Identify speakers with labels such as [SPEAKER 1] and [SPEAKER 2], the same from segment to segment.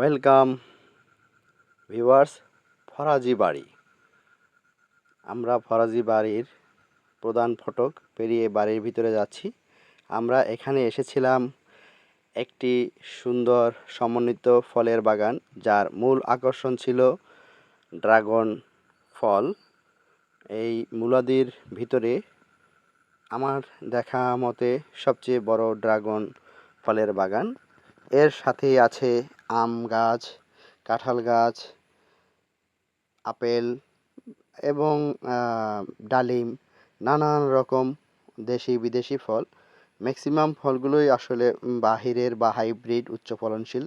[SPEAKER 1] Welcome viewers Faraji বাড়ি আমরা ফরাজি বাড়ির প্রধান ফটক পেরিয়ে বাড়ির ভিতরে যাচ্ছি। আমরা এখানে এসেছিলাম একটি সুন্দর সমন্বিত ফলের বাগান, যার মূল আকর্ষণ ছিল ড্রাগন ফল। এই মূলাদির ভিতরে আমার দেখা মতে সবচেয়ে বড় ড্রাগন ফলের বাগান। এর সাথেই আছে আম গাছ, কাঁঠাল গাছ, আপেল এবং ডালিম, নানান রকম দেশি বিদেশি ফল। ম্যাক্সিমাম ফলগুলোই আসলে বাহিরের বা হাইব্রিড উচ্চ ফলনশীল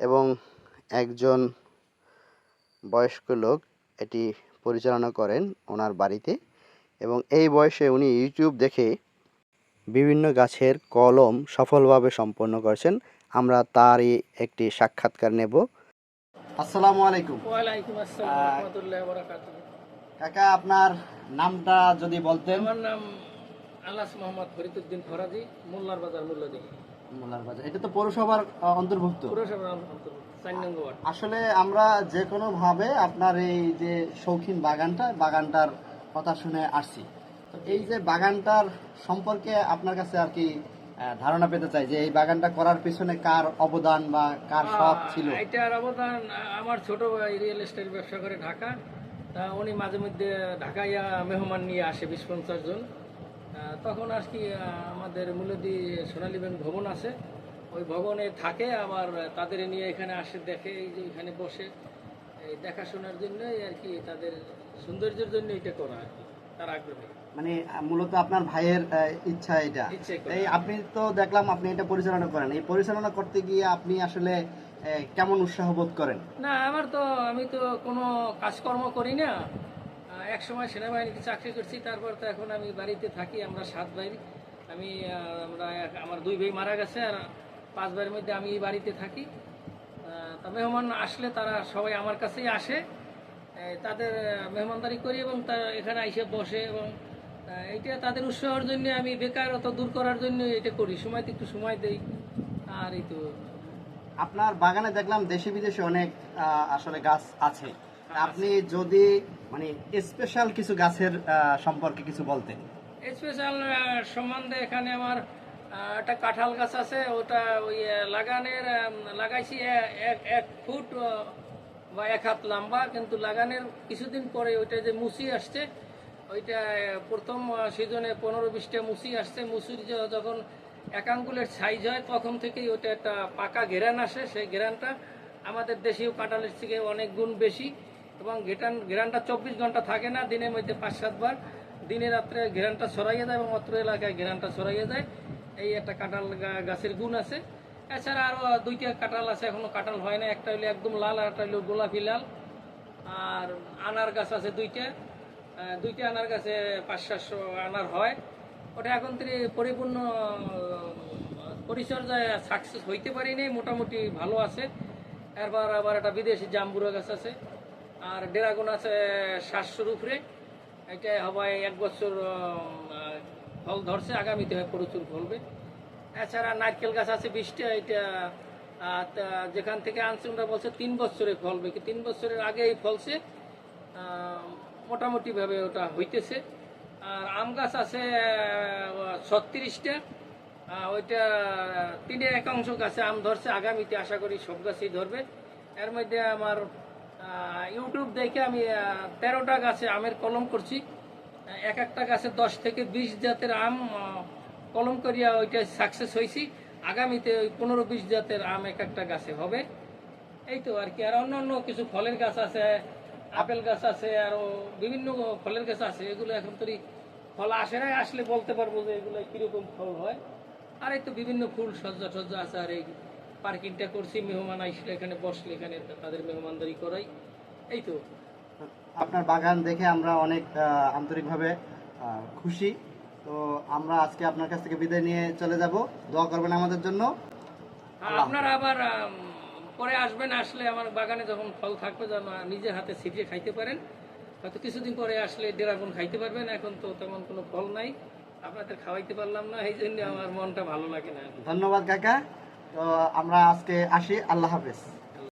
[SPEAKER 1] এবং একজন বয়স্ক লোক এটি পরিচালনা করেন ওনার বাড়িতে এবং এই বয়সে উনি ইউটিউব দেখে বিভিন্ন গাছের কলম সফলভাবে সম্পন্ন করেছেন। আমরা তারই একটি সাক্ষাৎকার নেব। আসসালামু আলাইকুম। কাকা আপনার নামটা যদি বলতেন।
[SPEAKER 2] আমার নাম আলাস মোহাম্মদ ফরিদুদ্দিন ফরাজি মোল্লার বাজার মূল্যদি
[SPEAKER 1] মোল্লার বাজার। এটা তো পৌরসভার অন্তর্ভুক্ত।
[SPEAKER 2] পুরসভার অন্তর্ভুক্ত
[SPEAKER 1] আসলে আমরা যে কোনো ভাবে আপনার এই যে শৌখিন বাগানটা বাগানটার কথা শুনে আসছি। তো এই যে বাগানটার সম্পর্কে আপনার কাছে আর কি ধারণা পেতে চাই যে এই বাগানটা করার পিছনে কার অবদান বা কার শখ ছিল?
[SPEAKER 2] এটার অবদান আমার ছোট ভাই রিয়েল এস্টেট ব্যবসা করে ঢাকা। তা উনি মাঝে মধ্যে ঢাকাইয়া মেহমান নিয়ে আসে বিশ পঞ্চাশ জন তখন আর কি আমাদের মূলদি সোনালী ব্যাংক ভবন আছে। ওই ভবনে থাকে আবার তাদের নিয়ে এখানে আসে দেখে এই যে এখানে বসে। এই দেখাশোনার জন্যই আর কি তাদের সৌন্দর্যের জন্য এটা করা আর কি।
[SPEAKER 1] মানে মূলত আপনার ভাইয়ের ইচ্ছা এটা। এই আপনি তো দেখলাম আপনি এটা পরিচালনা করেন। এই পরিচালনা করতে গিয়ে আপনি আসলে কেমন উৎসাহ বোধ করেন?
[SPEAKER 2] না আমার তো আমি তো কোনো কাজকর্ম করি না। এক সময় সেনাবাহিনীতে চাকরি করছি তারপর তো এখন আমি বাড়িতে থাকি আমরা সাত ভাই। আমি আমরা আমার দুই ভাই মারা গেছে আর পাঁচ ভাইয়ের মধ্যে আমি এই বাড়িতে থাকি। আহ, তা মেহমান আসলে তারা সবাই আমার কাছেই আসে। তাদের মেহমানদারি করি এবং তারা এখানে এসে বসে এবং এইটা তাদের উৎসাহের জন্য আমি বেকারত্ব দূর করার জন্য এটা করি। সময় একটু সময় দেই আর এই তো।
[SPEAKER 1] আপনার বাগানে দেখলাম দেশে বিদেশে অনেক আসলে গাছ আছে। আপনি যদি মানে স্পেশাল কিছু গাছের সম্পর্কে কিছু বলতেন।
[SPEAKER 2] স্পেশাল সম্বন্ধে এখানে আমার একটা কাঁঠাল গাছ আছে। ওটা ওই লাগানের লাগাইছি এক এক ফুট বা এক হাত লম্বা, কিন্তু লাগানের কিছুদিন পরে ওইটা যে মুসি আসছে, ওইটা প্রথম সিজনে পনেরো বিশটা মুসি আসছে। মুসির যখন এক আঙ্গুলের সাইজ হয়, তখন থেকেই ওইটা একটা পাকা ঘেরান আসে। সেই ঘেরানটা আমাদের দেশীয় কাঁঠালের থেকে অনেক গুণ বেশি এবং ঘেটান, ঘেরানটা চব্বিশ ঘণ্টা থাকে না, দিনের মধ্যে পাঁচ সাতবার দিনে রাত্রে ঘেরানটা ছড়াইয়ে যায় এবং অত্র এলাকায় ঘেরানটা ছড়াইয়ে যায়। এই একটা কাঁঠাল গাছের গুণ আছে। এছাড়া আরও দুইটা কাঁঠাল আছে, এখনও কাঁঠাল হয় না একটা হলো একদম লাল আর একটা হলো গোলাপি লাল। আর আনার গাছ আছে দুইটা। দুইটা আনার গাছে পাঁচ, সাতশো আনার হয়। ওটা এখন থেকে পরিপূর্ণ, পরিচর্যায় সাকসেস হইতে পারিনি মোটামুটি ভালো আছে। এরপর আবার একটা বিদেশি জাম্বুরা গাছ আছে। আর ডেরাগুন আছে সাতশোর উপরে। এটা হবে এক বছর ফল ধরছে, আগামীতে প্রচুর ফলবে। এছাড়া নারকেল গাছ আছে বিশটা এটা যেখান থেকে আনছে ওরা বলছে তিন বছরে ফলবে। কি তিন বছরের আগে এই ফলছে মোটামুটিভাবে ওটা হইতেছে। আর আম গাছ আছে ছত্রিশটা। ওইটা তিনের একাংশ গাছে আম ধরছে। আগামীতে আশা করি সব গাছেই ধরবে। এর মধ্যে আমার ইউটিউব দেখে আমি তেরোটা গাছে আমের কলম করছি। এক একটা গাছে দশ থেকে বিশ জাতের আম কলম করিয়া ওইটা সাকসেস হয়েছি আগামীতে ওই পনেরো বিশ জাতের আম এক একটা গাছে হবে। এই তো আর কি। আর অন্য অন্য কিছু ফলের গাছ আছে, আপেল গাছ আছে, আরও বিভিন্ন ফলের গাছ আছে। এগুলো এখন তো ফল আসে না আসলে বলতে পারব যে এগুলো কীরকম ফল হয়। আর এই তো বিভিন্ন ফুল সজ্জা টজ্জা আছে, আর এই পার্কিংটা করছি। মেহমান আসলে এখানে বসলে এখানে তাদের মেহমানদারি করাই। এই তো।
[SPEAKER 1] আপনার বাগান দেখে আমরা অনেক আন্তরিকভাবে খুশি। তো আমরা আজকে আপনার কাছ থেকে বিদায় নিয়ে চলে যাব। দোয়া করবেন আমাদের জন্য।
[SPEAKER 2] আর আপনারা আবার পরে আসবেন আসলে আমার বাগানে যখন ফল থাকবে যেন নিজের হাতে ছিটিয়ে খাইতে পারেন। হয়তো কিছুদিন পরে আসলে ডেরাগুন খাইতে পারবেন এখন তো তেমন কোনো ফল নাই। আপনাদের খাওয়াইতে পারলাম না এই জন্য আমার মনটা ভালো লাগে না।
[SPEAKER 1] ধন্যবাদ কাকা। তো আমরা আজকে আসি আল্লাহ হাফেজ।